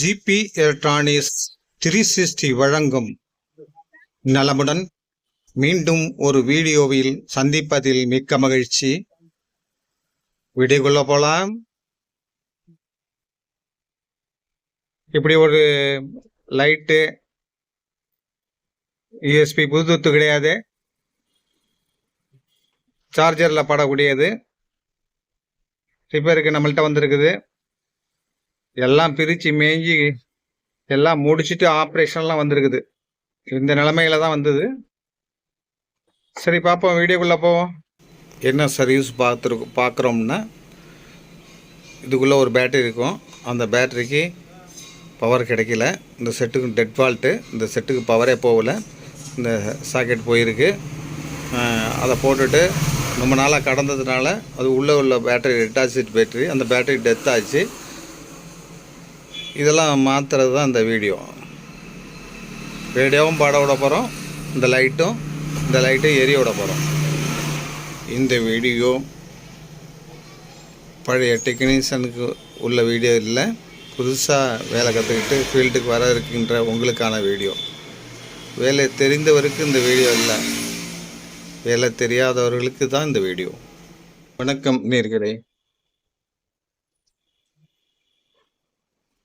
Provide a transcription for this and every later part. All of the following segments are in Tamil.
ஜிபி எலக்ட்ரானிக்ஸ் த்ரீ சிக்ஸ்டி வழங்கும் நலமுடன் மீண்டும் ஒரு வீடியோவில் சந்திப்பதில் மிக்க மகிழ்ச்சி. விடைகொள்ள போலாம். இப்படி ஒரு லைட்டு யூஎஸ்பி புதுத்து கிடையாது. சார்ஜரில் படக்கூடியது. ரிப்பேருக்கு நம்மள்கிட்ட வந்திருக்குது. எல்லாம் பிரித்து மேய்ஞ்சி எல்லாம் முடிச்சுட்டு ஆப்ரேஷன்லாம் வந்திருக்குது. இந்த நிலமையில தான் வந்தது. சரி பார்ப்போம் வீடியோக்குள்ளே போவோம். என்ன சர்வீஸ் பார்த்துருக்கு பார்க்குறோம்னா இதுக்குள்ளே ஒரு பேட்டரி இருக்கும். அந்த பேட்டரிக்கு பவர் கிடைக்கல. இந்த செட்டுக்கு டெட் ஃபால்ட்டு இந்த செட்டுக்கு பவரே போகல. இந்த சாக்கெட் போயிருக்கு. அதை போட்டுட்டு ரொம்ப நாளாக கடந்ததுனால அது உள்ளே உள்ள பேட்டரி டெட்டாசிட் பேட்டரி அந்த பேட்டரி டெத் ஆச்சு. இதெல்லாம் மாற்றுறது தான் இந்த வீடியோ. ரேடியோவும் பாட விட போகிறோம் இந்த லைட்டும் இந்த லைட்டும் எரிய விட போகிறோம் இந்த வீடியோ பழைய டெக்னீஷியனுக்கு உள்ள வீடியோ இல்லை புதுசாக வேலை கற்றுக்கிட்டு ஃபீல்டுக்கு வர இருக்கின்ற உங்களுக்கான வீடியோ. வேலை தெரிந்தவருக்கு இந்த வீடியோ இல்லை வேலை தெரியாதவர்களுக்கு தான் இந்த வீடியோ. வணக்கம் நேர்களே.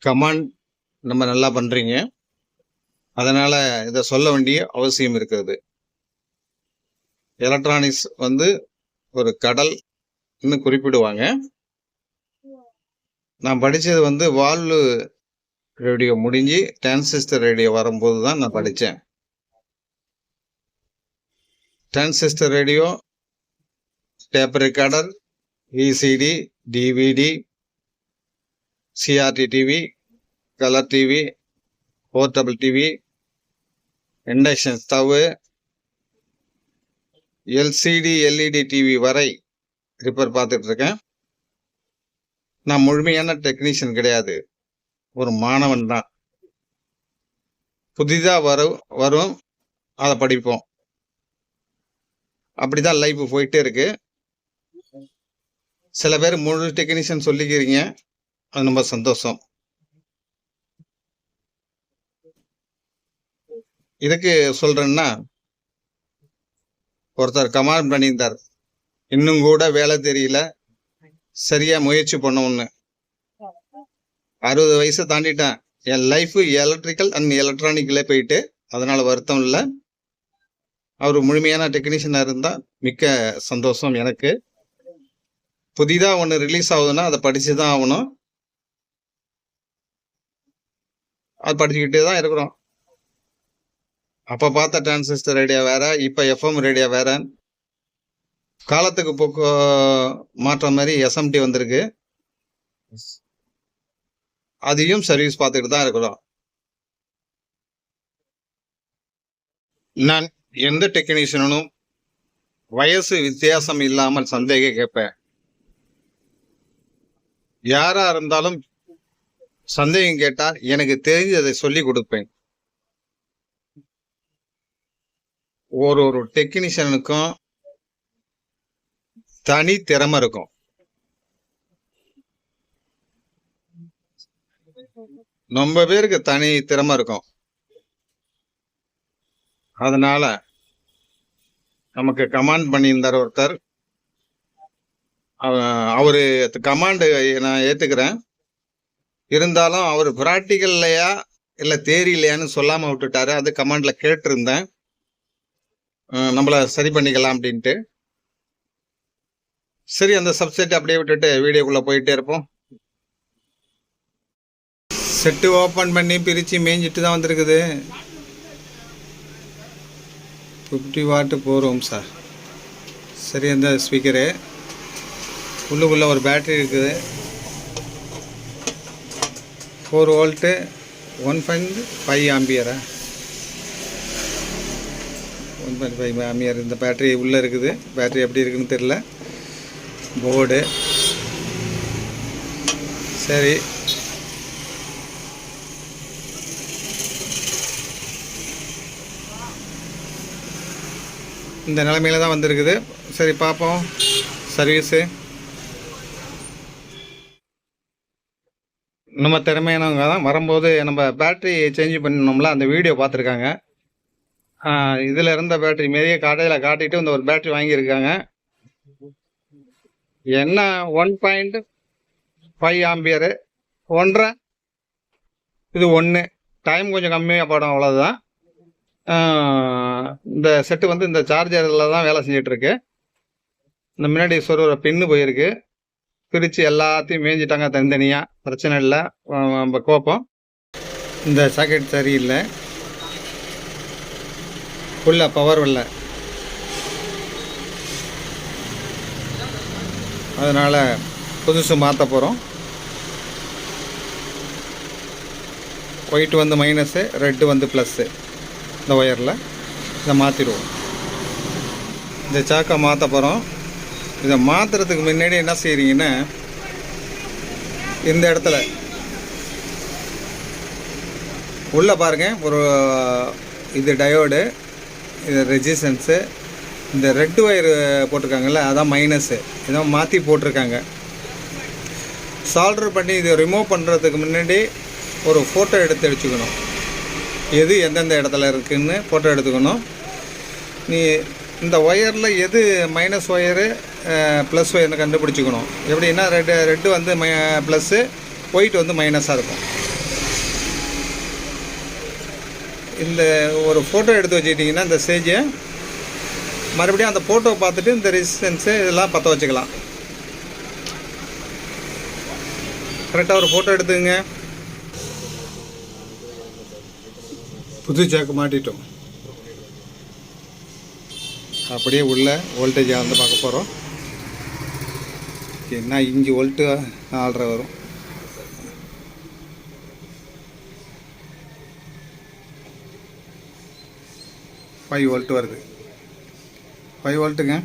கமாண்ட் நம்ம நல்லா பண்ணுறீங்க அதனால் இதை சொல்ல வேண்டிய அவசியம் இருக்கிறது எலக்ட்ரானிக்ஸ் வந்து ஒரு கடல் இன்னும் குறிப்பிடுவாங்க. நான் படித்தது வந்து வால்வு ரேடியோ முடிஞ்சு டிரான்சிஸ்டர் ரேடியோ வரும்போது தான் நான் படித்தேன் transistor radio tape recorder VCD DVD CRT TV colour TV portable TV induction stove LCD LED TV வரை ரிப்பேர் பார்த்துட்ருக்கேன் நான் முழுமையான டெக்னீஷியன் கிடையாது. ஒரு மாணவன் தான். புதிதாக வரும் வரும் அதை படிப்போம். அப்படி தான் லைஃப் போயிட்டே இருக்கு. சில பேர் முழு டெக்னீஷியன் சொல்லிக்கிறீங்க. அது ரொம்ப சந்தோஷம். இதுக்கு சொல்றேன்னா ஒருத்தர் கமாண்ட் பண்ணியிருந்தார். இன்னும் கூட வேலை தெரியல. சரியா முயற்சி பண்ணணும்னு அறுபது வயசை தாண்டிட்டேன். என் லைஃப் எலக்ட்ரிக்கல் அண்ட் எலக்ட்ரானிக்ல போயிட்டு அதனால வருத்தம் இல்லை. அவர் முழுமையான டெக்னீஷியனாக இருந்தால் மிக்க சந்தோஷம் எனக்கு. புதிதாக ஒன்று ரிலீஸ் ஆகுதுன்னா அதை படிச்சு தான் ஆகணும். அது படிச்சுக்கிட்டே தான் இருக்கிறோம். அப்போ பார்த்த டிரான்சிஸ்டர் ரேடியோ வேற இப்போ எஃப்எம் ரேடியோ வேற. காலத்துக்கு போக்கு மாற்ற மாதிரி எஸ்எம்டி வந்திருக்கு. அதையும் சர்வீஸ் பார்த்துக்கிட்டு தான் இருக்கிறோம். நான் எந்த டெக்னீஷியனும் வயசு வித்தியாசம் இல்லாமல் சந்தேகம் கேட்பேன். யாரா இருந்தாலும் சந்தேகம் கேட்டால் எனக்கு தெரிஞ்சதை சொல்லி கொடுப்பேன். ஒரு ஒரு டெக்னீஷியனுக்கும் தனி திறமை இருக்கும். ரொம்ப பேருக்கு தனி திறமை இருக்கும். அதனால நமக்கு கமாண்ட் பண்ணியிருந்தார் ஒருத்தர். அவரு கமாண்டு நான் ஏத்துக்கிறேன். இருந்தாலும் அவர் ப்ராக்டிக்கல்லையா இல்லை தேரியிலையான்னு சொல்லாமல் விட்டுட்டாரு. அது கமாண்டில் கேட்டிருந்தேன். நம்மள சரி பண்ணிக்கலாம் அப்படின்ட்டு. சரி அந்த சப்செட் அப்படியே விட்டுட்டு வீடியோக்குள்ளே போயிட்டே இருப்போம். செட்டு ஓப்பன் பண்ணி பிரித்து மேய்ஞ்சிட்டு தான் வந்திருக்குது. ஃபிஃப்டி வாட்டு போகிறோம் சார் சரி அந்த ஸ்பீக்கரு உள்ளுக்குள்ளே ஒரு பேட்டரி இருக்குது. Four volt one point five ஆம்பியரா one இந்த பேட்டரி உள்ளே இருக்குது. பேட்டரி எப்படி இருக்குன்னு தெரில போர்டு சரி. இந்த நிலமையில தான் வந்திருக்குது. சரி பார்ப்போம். சர்வீஸு நம்ம திறமையானவங்க தான். வரும்போது நம்ம பேட்டரி சேஞ்ச் பண்ணணும்ல அந்த வீடியோ பார்த்துருக்காங்க. இதில் இருந்த பேட்டரி மாரியே கடையில் காட்டிட்டு இந்த ஒரு பேட்டரி வாங்கியிருக்காங்க. என்ன? ஒன் பாயிண்ட் ஃபைவ் ஆம்பியரு ஒன்றரை? இது ஒன்று டைம் கொஞ்சம் கம்மியாக படம் அவ்வளோதான் இந்த செட்டு வந்து இந்த சார்ஜரில் தான் வேலை செஞ்சிட்ருக்கு. இந்த முன்னாடி சொருகிற பின்னு போயிருக்கு. பிரித்து எல்லாத்தையும் மேய்ஞ்சிட்டாங்க தனித்தனியாக பிரச்சனை இல்லை. நம்ம கோப்பம். இந்த சாக்கெட் சரியில்லை. ஃபுல்லாக பவர் வரல. அதனால் புதுசு மாற்ற போகிறோம் ஒயிட் வந்து மைனஸு ரெட்டு வந்து ப்ளஸ்ஸு இந்த ஒயரில் இதை மாற்றிடுவோம் இந்த சாக்கை மாற்ற போகிறோம் இதை மாற்றுறதுக்கு முன்னாடி என்ன செய்கிறீங்கன்னா இந்த இடத்துல உள்ளே பாருங்கள் ஒரு இது டயோடு இது ரெஜிஸ்டன்ஸு இந்த ரெட் ஒயர் போட்டிருக்காங்கல்ல அதான் மைனஸு இதான் மாற்றி போட்டிருக்காங்க. சால்டர் பண்ணி இதை ரிமூவ் பண்ணுறதுக்கு முன்னாடி ஒரு ஃபோட்டோ எடுத்து வச்சுக்கணும். எது எந்தெந்த இடத்துல இருக்குதுன்னு ஃபோட்டோ எடுத்துக்கணும். நீ இந்த ஒயரில் எது மைனஸ் ஒயரு ப்ளஸ் ஒயர்னு கண்டுபிடிச்சிக்கணும். எப்படின்னா ரெட்டு ரெட்டு வந்து மை ப்ளஸ்ஸு ஒயிட் வந்து மைனஸாக இருக்கும். இந்த ஒரு ஃபோட்டோ எடுத்து வச்சுக்கிட்டிங்கன்னா இந்த ஸ்டேஜை மறுபடியும் அந்த ஃபோட்டோவை பார்த்துட்டு இந்த ரெசிஸ்டன்ஸு இதெல்லாம் பற்ற வச்சுக்கலாம். கரெக்டாக ஒரு ஃபோட்டோ எடுத்துங்க புது சாக்கு மாட்டிட்டோம். அப்படியே உள்ள வோல்டேஜை வந்து பார்க்க போகிறோம் என்ன இஞ்சி வோல்ட்டு ஆள்ற வரும். ஃபைவ் வோல்ட் வருது. ஃபைவ் வோல்ட்டுங்க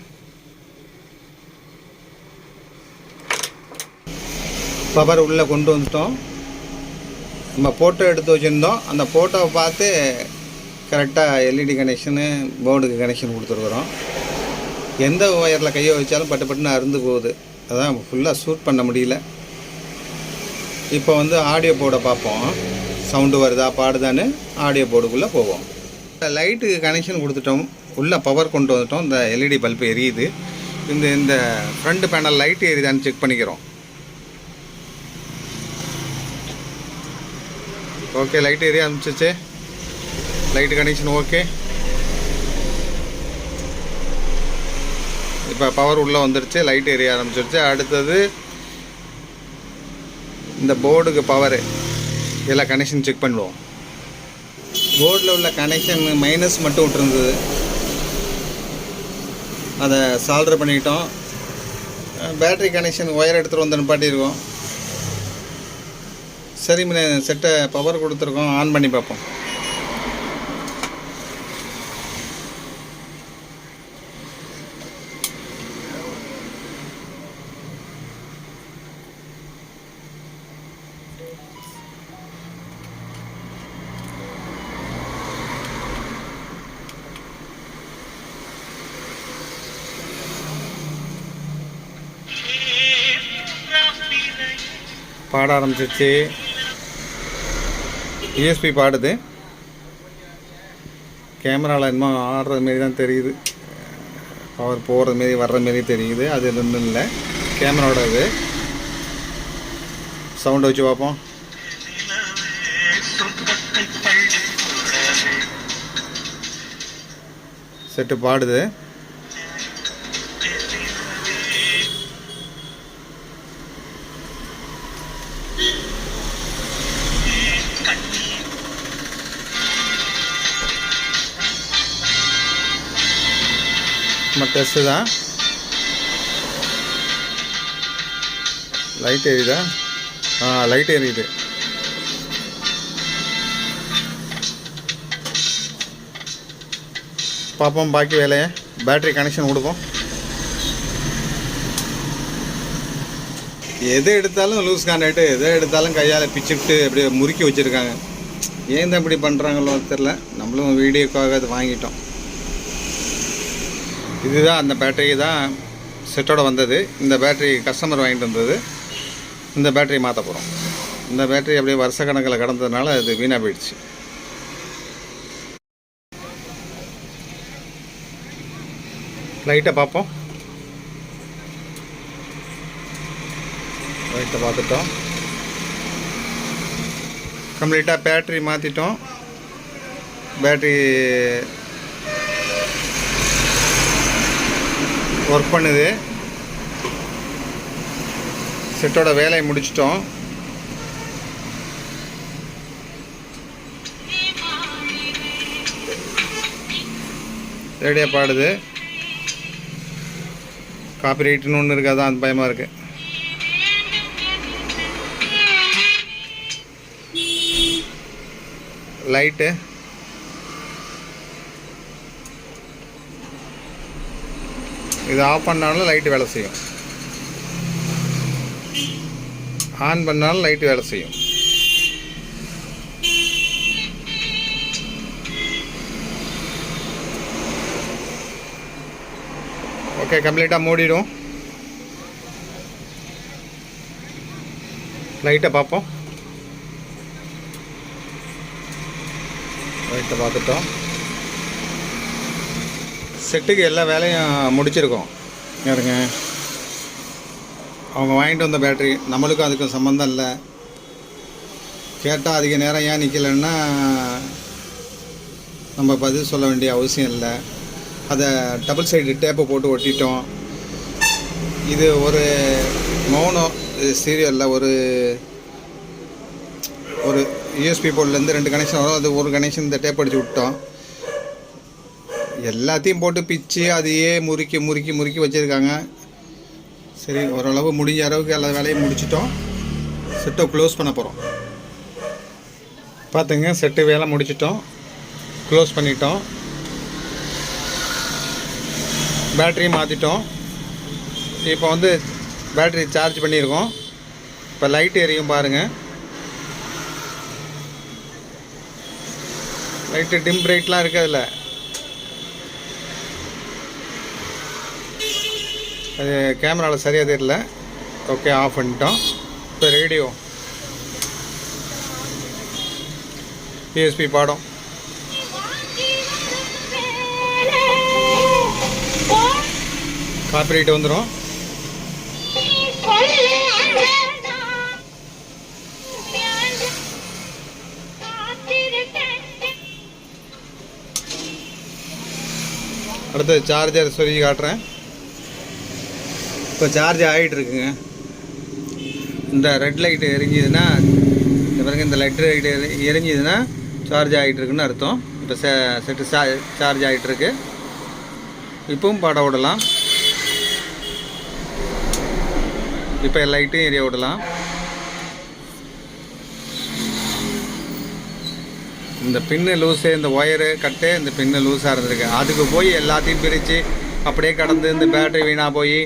பவர் உள்ளே கொண்டு வந்துட்டோம். நம்ம ஃபோட்டோ எடுத்து வச்சுருந்தோம். அந்த ஃபோட்டோவை பார்த்து கரெக்டாக எல்இடி கனெக்ஷனு போர்டுக்கு கனெக்ஷன் கொடுத்துருக்குறோம். எந்த ஒயரில் கையை வச்சாலும் பட்டு பட்டுன்னு அருந்து போகுது. அதான் ஃபுல்லாக ஷூட் பண்ண முடியல. இப்போ வந்து ஆடியோ போர்டை பார்ப்போம். சவுண்டு வருதா பாடுதான்னு ஆடியோ போர்டுக்குள்ளே போவோம். லைட்டுக்கு கனெக்ஷன் கொடுத்துட்டோம். உள்ளே பவர் கொண்டு வந்துட்டோம். இந்த எல்இடி பல்பு எரியுது. இந்த இந்த ஃப்ரண்ட் பேனல் லைட் எரியுதான்னு செக் பண்ணிக்கிறோம். ஓகே லைட் எரிய ஆரம்பிச்சிச்சு லைட் கனெக்ஷன் ஓகே இப்போ பவர் உள்ளே வந்துருச்சு. லைட் எரிய ஆரம்பிச்சிருச்சு. அடுத்தது இந்த போர்டுக்கு பவரு எல்லாம் கனெக்ஷன் செக் பண்ணுவோம். போர்டில் உள்ள கனெக்ஷன் மைனஸ் மட்டும் விட்டுருந்தது. அதை சால்டர் பண்ணிக்கிட்டோம் பேட்டரி கனெக்ஷன் ஒயர் எடுத்துகிட்டு வந்து நிப்பாட்டியிருக்கோம். சரி செட்டை பவர் கொடுத்துருக்கோம். ஆன் பண்ணி பார்ப்போம். பாட ஆரம்பிச்சிருச்சு. யூஎஸ்பி பாடுது. கேமராவில் என்னமோ ஆடுறது மாரி தான் தெரியுது. பவர் போகிறது மாரி வர்ற மாரி தெரியுது. அது ஒன்றும் இல்லை. கேமராவோட இது. சவுண்டை வச்சு பார்ப்போம் செட்டு பாடுது. நம்ம டெஸ்ட்டு தான். லைட் எரியுதா ஆ லைட் எரியுது பார்ப்போம் பாக்கி வேலையை. பேட்டரி கனெக்ஷன் கொடுப்போம் எது எடுத்தாலும் லூஸ் கான்டாக்டு எதை எடுத்தாலும் கையால் பிச்சுட்டு அப்படியே முறுக்கி வச்சுருக்காங்க. ஏன் தான் இப்படி பண்ணுறாங்களோ தெரில நம்மளும் வீடியோக்காக அது வாங்கிட்டோம். இதுதான் அந்த பேட்டரி தான் செட்டோட வந்தது. இந்த பேட்டரி கஸ்டமர் வாங்கிட்டு வந்தது. இந்த பேட்டரி மாற்ற போகிறோம் இந்த பேட்டரி அப்படியே வருஷ கணக்கில் கடந்ததுனால அது வீணாக போயிடுச்சு. லைட்டை பார்ப்போம். லைட்டை பார்த்துட்டோம். கம்ப்ளீட்டாக பேட்ரி மாற்றிட்டோம் பேட்ரி ஒர்க் பண்ணுது. செட்டோட வேலையை முடிச்சிட்டோம். ரேடியோ பாடுது. காப்பி ரைட்டுன்னு ஒன்று இருக்காதான் அந்த பயமாக இருக்கு. லைட்டு இது ஆஃப் பண்ணாலும் லைட்டு வேலை செய்யும். ஆன் பண்ணாலும் லைட்டு வேலை செய்யும். ஓகே கம்ப்ளீட்டாக மூடிடும். லைட்டை பார்ப்போம். லைட்டை பார்த்துட்டோம். செட்டுக்கு எல்லா வேலையும் முடிச்சிருக்கோம். யாருங்க அவங்க வாங்கிட்டு வந்த பேட்டரி நம்மளுக்கும் அதுக்கும் சம்மந்தம் இல்லை. கேட்டால் அதிக நேரம் ஏன் நிற்கலன்னா நம்ம பதில் சொல்ல வேண்டிய அவசியம் இல்லை. அதை டபுள் சைடு டேப்பை போட்டு ஒட்டிட்டோம். இது ஒரு மௌனம் சீரியலில் ஒரு ஒரு யூஎஸ்பி போர்ட்லேருந்து ரெண்டு கனெக்ஷன் வரும். அது ஒரு கனெக்ஷன் இந்த டேப் அடிச்சு விட்டோம் எல்லாத்தையும் போட்டு பிச்சு அதையே முறுக்கி முறுக்கி முறுக்கி வச்சுருக்காங்க. சரி ஓரளவு முடிஞ்ச அளவுக்கு எல்லா வேலையும் முடிச்சிட்டோம். செட்டை க்ளோஸ் பண்ண போகிறோம் பார்த்துங்க செட்டு வேலை முடிச்சிட்டோம். க்ளோஸ் பண்ணிட்டோம். பேட்டரி மாற்றிட்டோம் இப்போ வந்து பேட்டரி சார்ஜ் பண்ணியிருக்கோம் இப்போ லைட் எரியும் பாருங்கள் லைட்டு டிம் பிரைட்லாம் இருக்குது அதில் அது கேமராவில் சரியாக தெரியல. ஓகே ஆஃப் பண்ணிட்டோம். இப்போ ரேடியோ பிஎஸ்பி பாடம். காப்பிரைட் வந்துடும் அடுத்து சார்ஜர் சொல்லி காட்டுறேன். இப்போ சார்ஜ் ஆகிட்டு இருக்குங்க இந்த ரெட் லைட் எரிஞ்சுதுன்னா இந்த பாருங்க இந்த லெட் லைட் எரிஞ்சுதுன்னா சார்ஜ் ஆகிட்டு இருக்குன்னு அர்த்தம். இப்போ செ செட்டு சா சார்ஜ் ஆகிட்டு இருக்கு இப்பவும் படம் விடலாம். இப்போ லைட்டும் எரிய விடலாம். இந்த பின்னு லூஸு இந்த ஒயரு கட்டு இந்த பின்னு லூஸாக இருந்திருக்கு. அதுக்கு போய் எல்லாத்தையும் பிரித்து அப்படியே கடந்து இந்த பேட்டரி வீணாக போய்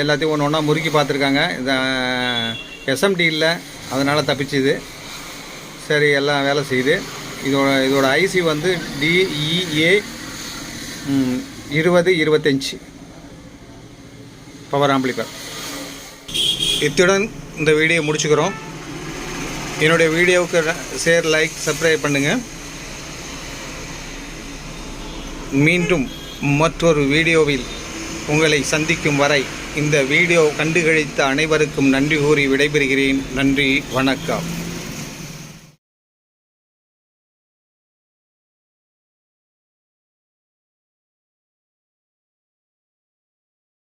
எல்லாத்தையும் ஒன்று ஒன்றா முறுக்கி பார்த்துருக்காங்க. இது எஸ்எம்டி இல்லை. அதனால் தப்பிச்சுது. சரி எல்லாம் வேலை செய்யுது. இதோட இதோட ஐசி வந்து டிஇஏ இருபது இருபத்தஞ்சி. பவர் ஆம்பிளிஃபர் இத்துடன் இந்த வீடியோ முடிச்சுக்கிறோம். என்னுடைய வீடியோவுக்கு ஷேர் லைக் சப்ஸ்கிரைப் பண்ணுங்கள் மீண்டும் மற்றொரு வீடியோவில் உங்களை சந்திக்கும் வரை இந்த வீடியோ கண்டுகளித்த அனைவருக்கும் நன்றி கூறி விடைபெறுகிறேன். நன்றி வணக்கம்.